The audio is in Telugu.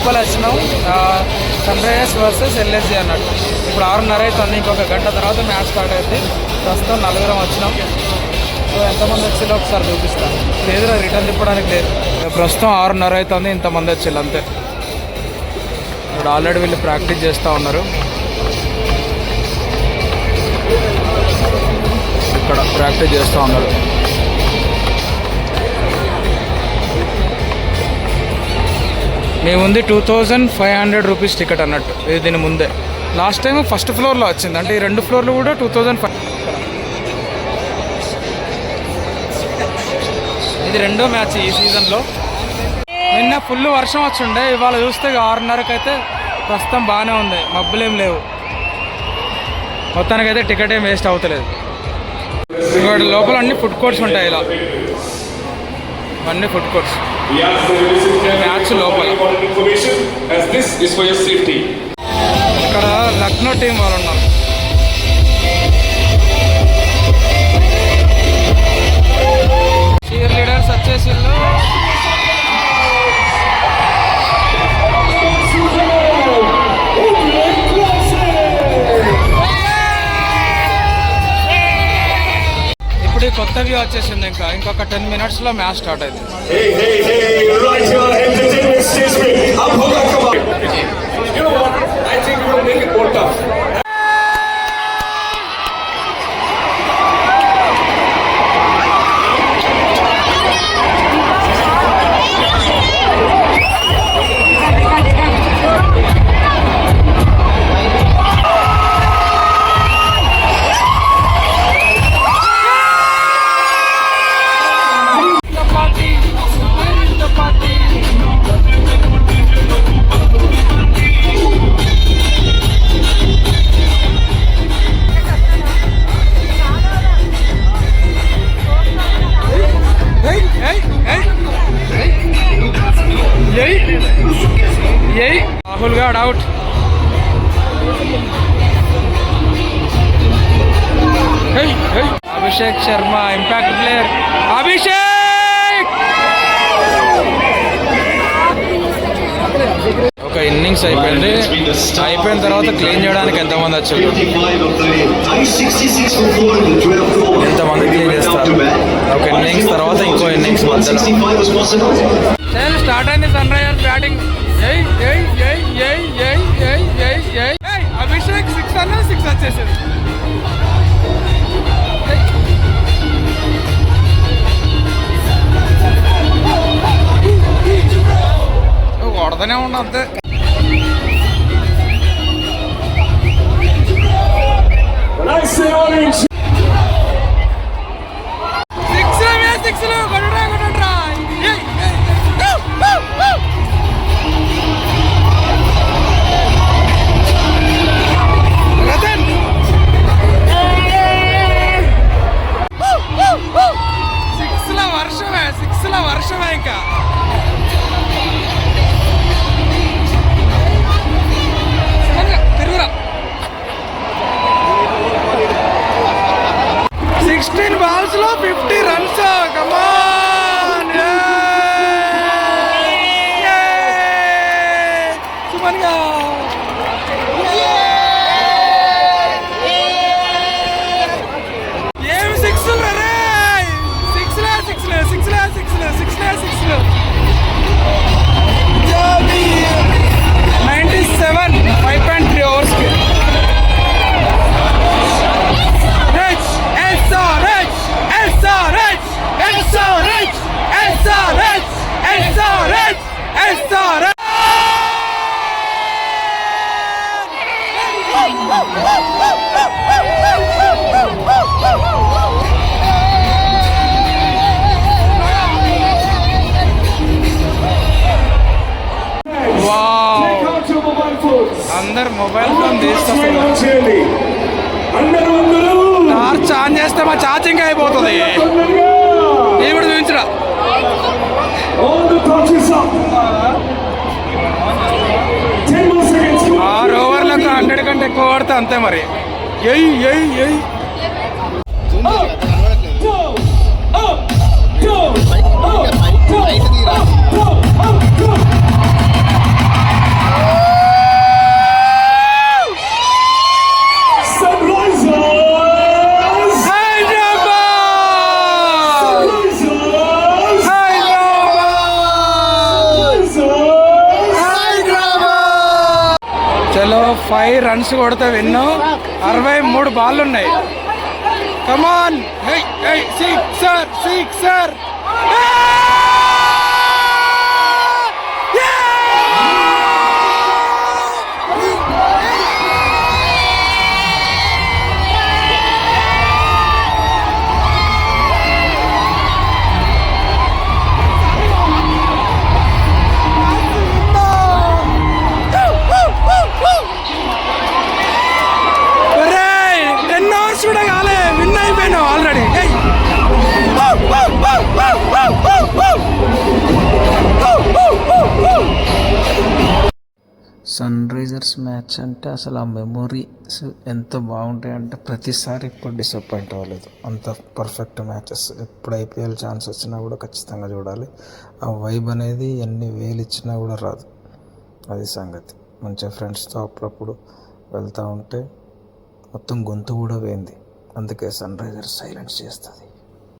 ఈక్వల్ వచ్చినాం సన్ రైజర్స్ వర్సెస్ ఎల్ఎస్జీ అన్నట్టు. ఇప్పుడు ఆరున్నర అవుతుంది ఇంకొక గంట తర్వాత మ్యాచ్ స్టార్ట్ అవుతుంది ప్రస్తుతం నలుగురం వచ్చినాం. సో ఎంతమంది వచ్చిందో ఒకసారి చూపిస్తాను. లేదు రిటర్న్ తిప్పడానికి లేదు. ప్రస్తుతం ఆరున్నర అవుతుంది ఇంతమంది వచ్చిల్లు అంతే. ఇప్పుడు ఆల్రెడీ వీళ్ళు ప్రాక్టీస్ చేస్తూ ఉన్నారు. ఇక్కడ ప్రాక్టీస్ చేస్తూ ఉన్నారు. మేముంది two thousand five hundred rupees ticket అన్నట్టు. ఇది దీని ముందే. లాస్ట్ టైం ఫస్ట్ ఫ్లోర్లో వచ్చింది. అంటే ఈ రెండు ఫ్లోర్లు కూడా టూ థౌజండ్ ఫైవ్ ఇది రెండో మ్యాచ్ ఈ సీజన్లో. నిన్న ఫుల్ వర్షం వచ్చిండే. ఇవాళ చూస్తే ఆరున్నరకు అయితే ప్రస్తుతం బాగానే ఉంది. మబ్బులేం లేవు. మొత్తానికైతే టికెట్ ఏం వేస్ట్ అవుతలేదు. ఇక్కడ లోపల అన్ని ఫుడ్ కోర్ట్స్ ఉంటాయి ఇలా. ఇవన్నీ ఫుడ్ కోర్ట్స్ మ్యాచ్ లోపల. ఇక్కడ లక్నో టీం వాళ్ళు ఉన్నారు. మూవీ వచ్చేసింది ఇంకా. ఇంకొక టెన్ మినిట్స్లో మ్యాచ్ స్టార్ట్ అయింది అభిషేక్ శర్మ ఇంపాక్ట్ ప్లేయర్ అభిషేక్ ఒక ఇన్నింగ్స్ అయిపోయింది. అయిపోయిన తర్వాత క్లీన్ చేయడానికి ఎంతమంది వచ్చారు? ఎంతమంది క్లీన్ చేస్తారు? ఒక ఇన్నింగ్స్ తర్వాత ఇంకో ఇన్నింగ్స్ మధ్యలో. స్టార్ట్ అయింది Sunriser batting Abhishek six అన్న సిక్స్ వచ్చేసింది പതിനൊന്നത് സിക്സിലോ സിക്സിലോ పనిగా. ఏమి సిక్స్ రే సిక్స్ లే సిక్స్ లే సిక్స్ లే సిక్స్ లే సిక్స్ లే సిక్స్ లే. Ninety seven five point three అవర్స్కి రిచ్ ఎల్సా రిచ్ ఎల్సా రిచ్ ఎల్సా రిచ్ చేస్తే మా ఛార్జింగ్ అయిపోతుంది. ఈవిడ చూపించరా? ఆరు ఓవర్లకు హండ్రెడ్ కంటే ఎక్కువ పడితే అంతే మరి. ఎయ్ ఎయ్ ఎయ్ Oh! ఫైవ్ రన్స్ కొడితే విన్ను. అరవై మూడు బాళ్ళు ఉన్నాయి come on sixer sixer Sunrisers match అంటే అసలు ఆ మెమొరీస్ ఎంత బాగుంటాయి అంటే ప్రతిసారి ఇప్పుడు డిసప్పాయింట్ అవ్వలేదు. అంత పర్ఫెక్ట్ మ్యాచెస్ ఎప్పుడు ఐపీఎల్ ఛాన్స్ వచ్చినా కూడా ఖచ్చితంగా చూడాలి. ఆ వైబ్ అనేది ఎన్ని వేలు ఇచ్చినా కూడా రాదు. అది సంగతి. మంచిగా ఫ్రెండ్స్తో అప్పుడప్పుడు వెళ్తూ ఉంటే మొత్తం గొంతు కూడా పోయింది అందుకే సన్ రైజర్స్ సైలెన్స్ చేస్తుంది.